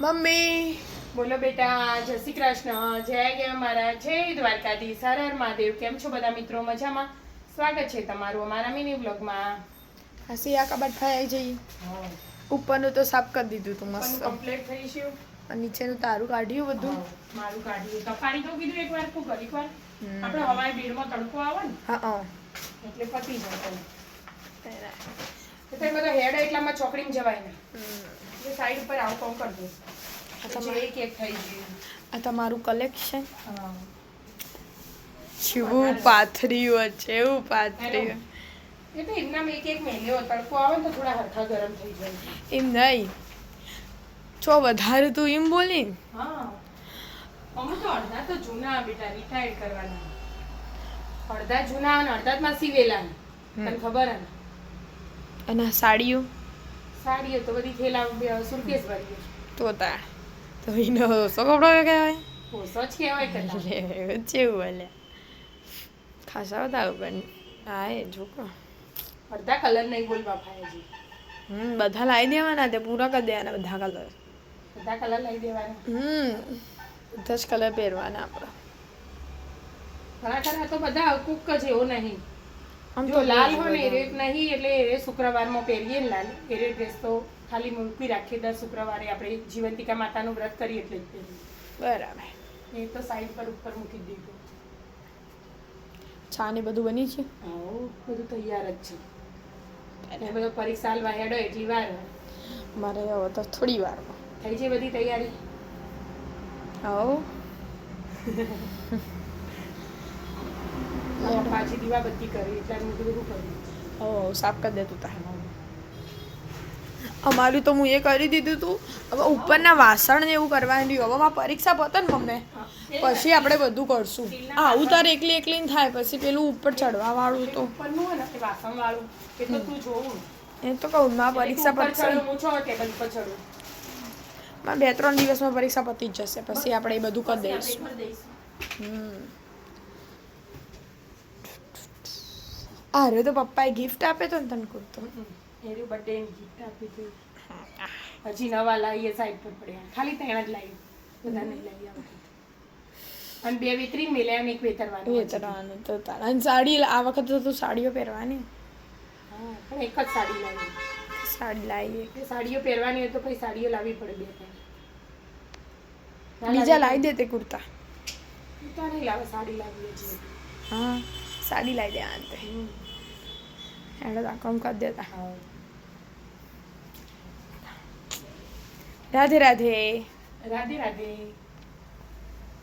Mummy. બોલો બેટા જય શ્રી કૃષ્ણ. જય ગયા મારા. જય દ્વારકાધીશ. હર મહાદેવ. કેમ છો બધા મિત્રો? મજામાં? સ્વાગત છે તમારું અમારા મિની બ્લોગમાં હસી આ કબાટ ફાઈ જઈ. ઉપરનું તો સાફ કરી દીધું તું મસ્ત. કમ્પ્લીટ થઈ ગયું. અને નીચેનું તારું કાઢ્યું બધું. મારું કાઢ્યું. તપાડી તો કીધું એકવાર તું કરી એકવાર. આપણે હવાઈ ભીડમાં તડકો આવે ને હા હા. એટલે પતી જાય તો તે બધો હેડ એટલામાં ચોકડીમાં જવાય ને એટલે સાઈડ ઉપર આવું કોમ કરજો એક એક થઈ ગયું. આ તમારું કલેક્શન હા. જેવું પાથર્યું છે એવું પાથરીઓ. એ તો એમનામાં એક એક મેલ્યો તડકો આવે તો થોડા હરખા ગરમ થઈ જાય. એમ નહીં. છો વધારે તું એમ બોલી હા. અમુક તો અડધા તો જૂના બેટા રિટાયર કરવાના. અડધા જૂના અને અડધા માં સીવેલા. તને ખબર હે અને સાડીઓ? સાડીઓ તો બધી થેલા સુરકેસ ભરી તો તા તો એનો કપડો કહેવાય? સચ કહેવાય એવું બોલે ખાસા બધા પણ. હા એ જોકો. અડધા કલર નહીં બોલવા ભાઈજી. હમ બધા લાવી દેવાના તે પૂરા કરી દેવાના બધા કલર બધા કલર લાવી દેવાના. હમ બધા જ કલર પહેરવાના આપણા. ઘણા ખરા તો બધા કુક જ એવો નહીં. આમ તો લાલ હોય ને એ રેત નહીં એટલે એ શુક્રવારમાં પહેરીએ ને લાલ. એ ડ્રેસ તો ખાલી મૂકી રાખીએ દર શુક્રવારે. આપણે જીવંતિકા માતાનું વ્રત કરીએ એટલે જ બરાબર. એ તો સાઈડ પર ઉપર મૂકી દીધું. છા ને બધું બની છે? બધું તૈયાર જ છે. અને બધો પરીક્ષા હાલવા હેડો એટલી વાર. મારે હવે તો થોડી વારમાં થઈ છે બધી તૈયારી? આવો. પાછી દીવાબત્તી કરી એટલે મેં કીધું કર્યું ઓ સાફ કરી દેતું તા અમારું તો હું એ કરી દીધું તું. હવે ઉપરના વાસણ ને એવું કરવાનું રહ્યું. હવે મારી પરીક્ષા પતે ને મમ્મી પછી આપણે બધું કરશું. આવું તારે એકલી એકલી થાય. પછી પેલું ઉપર ચડવા વાળું તો. એ તો કહું મારા પરીક્ષા પતશે. હું મારે બે ત્રણ દિવસમાં પરીક્ષા પતી જ જશે. પછી આપણે એ બધું કરી દઈશું. દઈશું. હમ. અરે તો પપ્પાએ ગિફ્ટ આપે તો ને તને કુર્તો એરી બર્થડે ગિફ્ટ આપી હતી હજી નવા લાવીએ સાઈડ પર પડ્યા ખાલી ત્રણ જ લાવી બધા નહીં લાવી આ અને બે વિતરી મેલ્યા અને એક વેતરવાની વેતરવાનું તો તારા અને સાડી આ વખત તો તું સાડીઓ પહેરવાની પણ એક જ સાડી લાવી સાડી લાવીએ સાડીઓ પહેરવાની હોય તો પછી સાડીઓ લાવવી પડે બે ત્રણ બીજા લાવી લાવી દે તે કુર્તા કુર્તા નહીં લાવે સાડી લાવીએ છીએ હા સાડી લાવી દે અંતે એનો તો કામ કરી દેતા હા રાધે રાધે રાધે રાધે